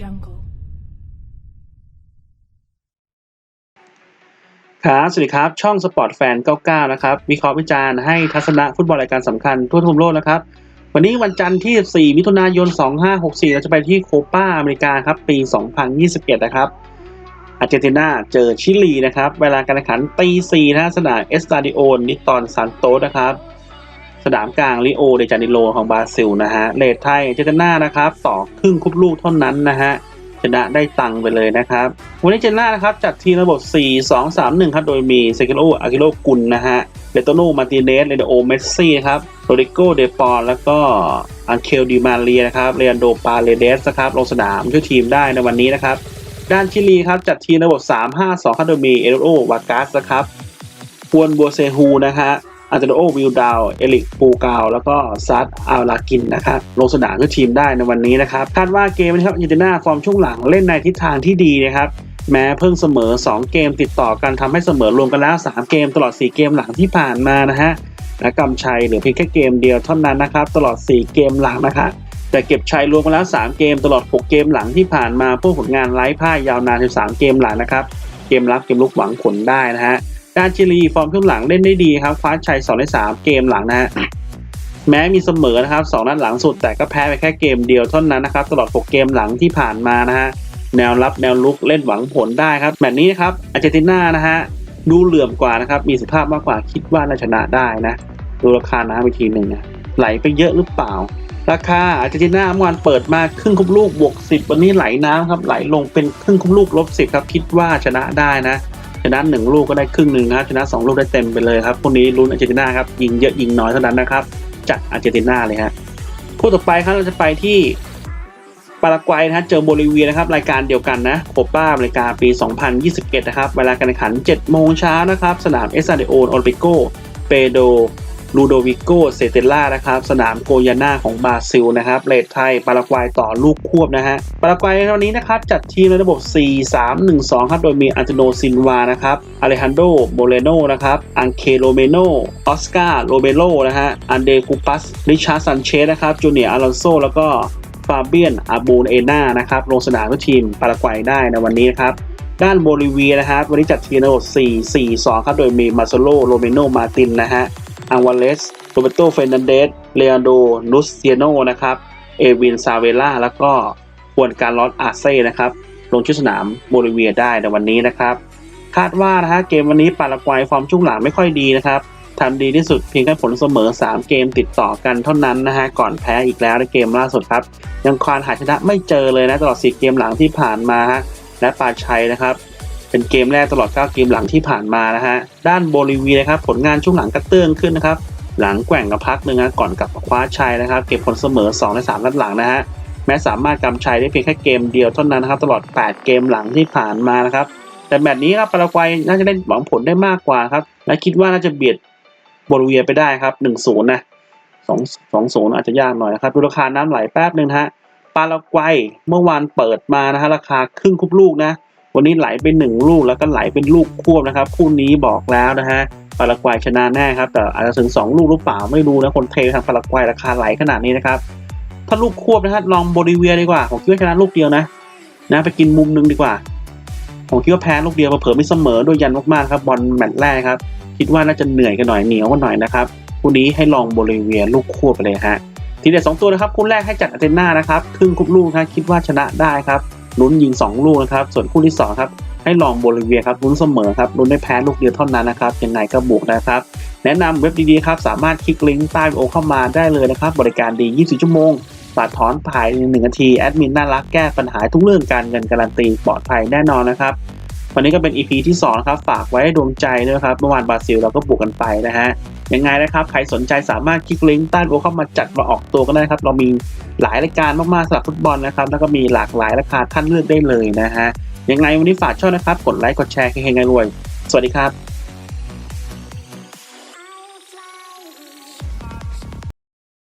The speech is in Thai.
jungle. ครับ สวัสดีครับ ช่องสปอร์ตแฟน99 นะครับ วิเคราะห์วิจารณ์ให้ทัศนะฟุตบอลรายการสำคัญทั่วทุกมุมโลกนะครับ วันนี้วันจันทร์ที่ 4 มิถุนายน 2564 เราจะไปที่โคปาอเมริกาครับ ปี 2021 นะครับอาร์เจนตินาเจอชิลีนะครับ เวลาการแข่งขันตี4นะสนามเอสตาดิโอนิตอนซานโตสนะครับ นามกลางริโอเดจานิโรของบราซิลนะฮะเลทไทยเจนตินานะครับต่อครึ่งคุบลูกเท่านั้นนะฮะชนะได้ตังค์ไปเลยนะครับ วันนี้เจนน่านะครับจัดทีมระบบ 4 2 3 1 ครับ โดยมีเซกิโลอากิโลกุลนะฮะเบโตโนมาติเนสเรโดโอเมสซี่ครับโรดิโกเดปอนแล้วก็อังเคลดิมาเรียนะครับเรียนโดปาเลเดสนะครับลงสนามช่วยทีมได้ในวันนี้นะครับ ด้านชิลีครับจัดทีมระบบ 3 5 2 ครับโดยมีเอโรโอวากัสนะครับฮวนบัวเซฮูนะฮะ อันเตโอวิลดาวเอลิกปูกาวแล้วก็ซัดอัลลากินนะครับลงสนามเพื่อทีมได้ในวันนี้นะครับคาดว่าเกมนะครับอาร์เจนตินาฟอร์มช่วงหลังเล่นในทิศทางที่ดีนะครับแม้เพิ่งเสมอ 2 เกมติดต่อกันทำให้เสมอรวมกันแล้ว 3 เกมตลอด 4 เกมหลังที่ผ่านมานะฮะและกำชัยเหลือเพียงแค่เกมเดียวเท่านั้นนะครับตลอด 4 เกมหลังนะครับแต่เก็บชัยรวมกันแล้ว 3 เกมตลอด 6 เกมหลังที่ผ่านมาพวกผลงานไร้พ่ายยาวนาน 13 เกมหลังนะครับ เกมรับเกมลุกหวังผลได้นะฮะ ด้านชิลีฟอร์มช่วงหลังเล่นได้ดีครับคว้าชัย2ใน3 เกมหลังนะฮะแม้มีเสมอนะครับ2นัดหลังสุดแต่ก็แพ้ไปแค่เกมเดียวเท่านั้นนะครับตลอด 6 เกมหลังที่ผ่านมานะฮะแนวรับแนวลุกเล่นหวังผลได้ครับแบบนี้นะครับอาร์เจนตินานะฮะดูเหลื่อมกว่านะครับมีสภาพมากกว่าคิดว่าน่าชนะได้นะดูราคาน้ำไปทีหนึ่งนะไหลไปเยอะหรือเปล่า ราคาอาร์เจนตินาเมื่อวานเปิดมาครึ่งคุบลูกบวก10 วันนี้ไหลน้ำครับไหลลงเป็นครึ่งคุบลูกลบ10ครับคิดว่าชนะได้นะ นะหนึ่งลูกก็ได้ครึ่งหนึ่งนะครับชนะสองลูกได้เต็มไปเลยครับพวกนี้ลุ้นอาร์เจนตินาครับยิงเยอะยิงน้อยเท่านั้นนะครับจากอาร์เจนตินาเลยฮะคู่ต่อไปครับเราจะไปที่ปารากวัยนะฮะเจอโบลิเวียนะครับรายการเดียวกันนะโคปาอเมริกาปี 2021 นะครับเวลาการแข่งขัน 7 โมงเช้านะครับ สนามเอสซาเดโอนโอลิปิโกเปโด ลูโดวิโกเซเตล่านะครับ สนามโกยาน่าของบราซิลนะครับเลดไทยปารากวัยต่อลูกควบนะฮะปารากวัยในวันนี้นะครับ จัดทีมในระบบ 4 3 1 2 ครับ โดยมีอันโตโนซินวานะครับอเลฮันโดโมเรโนนะครับอังเคโรเมโนออสการ์โรเบโลนะฮะอันเดคูปัสริชาร์ดซันเชสนะครับจูเนียร์อลอนโซแล้วก็ฟาเบียนอาบูนเอนานะครับลงสนามเพื่อทีมปารากวัยได้ในวันนี้นะครับด้านโบลิเวียนะครับวันนี้จัดทีมในระบบ4 4 2 ครับ โดยมีมาโซโลโรเมโนมาตินนะฮะ อังวาเลสโรเบโตเฟรนันเดสเลอันโดนุสเซียโนนะครับ เอวินซาเวล่า แล้วก็ควนการลอสอาเซ่นะครับ ลงชุดสนามโบลิเวียได้ในวันนี้นะครับ คาดว่านะฮะเกมวันนี้ปารากวัยฟอร์มช่วงหลังไม่ค่อยดีนะครับทำดีที่สุดเพียงแค่ผลเสมอ 3 เกมติดต่อกันเท่านั้นนะฮะก่อนแพ้อีกแล้วในเกมล่าสุดครับ ยังควานหาชนะไม่เจอเลยนะตลอด 4 เกมหลังที่ผ่านมาฮะและปาชัยนะครับ เป็นเกมแรกตลอด 9 เกมหลังที่ผ่านมานะฮะ ด้านโบลิเวียนะครับผลงานช่วงหลังกระเตื้องขึ้นนะครับ หลังแกว่งกับพักหนึ่งนะก่อนกลับมาคว้าชัยนะครับ เก็บผลเสมอ 2 ใน 3 นัดหลังนะฮะ แม้สามารถกำชัยได้เพียงแค่เกมเดียวเท่านั้นนะครับตลอด 8 เกมหลังที่ผ่านมานะครับ แต่แมตช์นี้ครับปารากวัยน่าจะได้หวังผลได้มากกว่าครับ และคิดว่าน่าจะเบียดโบลิเวียไปได้ครับ 1-0 นะ2 2-0อาจจะยากหน่อยนะครับดูราคาน้ำไหลแป๊บหนึ่งฮะปารากวัยเมื่อวานเปิดมานะฮะราคาครึ่งคุบลูกนะ วันนี้ไหลไปหนึ่งลูกแล้วก็ไหลเป็นลูกควบนะครับ คู่นี้บอกแล้วนะฮะปารากวัยชนะแน่ครับ แต่อาจจะถึง 2 ลูกหรือเปล่าไม่รู้นะคนเททางปารากวัยราคาไหลขนาดนี้นะครับ ถ้าลูกควบนะฮะลองโบลิเวียดีกว่า ผมคิดว่าชนะลูกเดียวนะ นะไปกินมุมหนึงดีกว่า ผมคิดว่าแพ้ลูกเดียวมาเผื่อไม่เสมอด้วยยันมากๆครับบอลแมตช์แรกครับ คิดว่าน่าจะเหนื่อยกันหน่อยเหนียวกันหน่อยนะครับคู่นี้ให้ลองโบลิเวียลูกควบไปเลยฮะทีเด็ดสองตัวนะครับคู่แรกให้จัดอาเจนนานะครับครึ่งคุบลูกครับคิดว่าชนะได้ครับ ลุ้นยิงสองลูกนะครับ ส่วนคู่ที่สองครับ ให้ลองโบลิเวียครับลุ้นเสมอครับลุ้นได้แพ้ลูกเดียวเท่านั้นนะครับยังไงก็บวกนะครับ แนะนำเว็บดีๆครับสามารถคลิกลิงก์ใต้วิดีโอเข้ามาได้เลยนะครับ บริการดี 24 ชั่วโมงบัดถอนภายใน1นาทีแอดมินน่ารักแก้ปัญหาทุกเรื่องการเงินการันตีปลอดภัยแน่นอนนะครับ วันนี้ก็เป็น EP ที่2นะครับฝากไว้ให้ดวงใจด้วยครับเมื่อวานบราซิลเราก็บวกกันไปนะฮะยังไงนะครับใครสนใจสามารถคลิกลิงก์ใต้านโอเข้ามาจัดมาออกตัวก็ได้ครับ เรามีหลายรายการมากๆสำหรับฟุตบอลนะครับ แล้วก็มีหลากหลายราคาท่านเลือกได้เลยนะฮะยังไงวันนี้ฝากช่องนะครับ กดไลค์กดแชร์ให้เฮงไงรวย สวัสดีครับ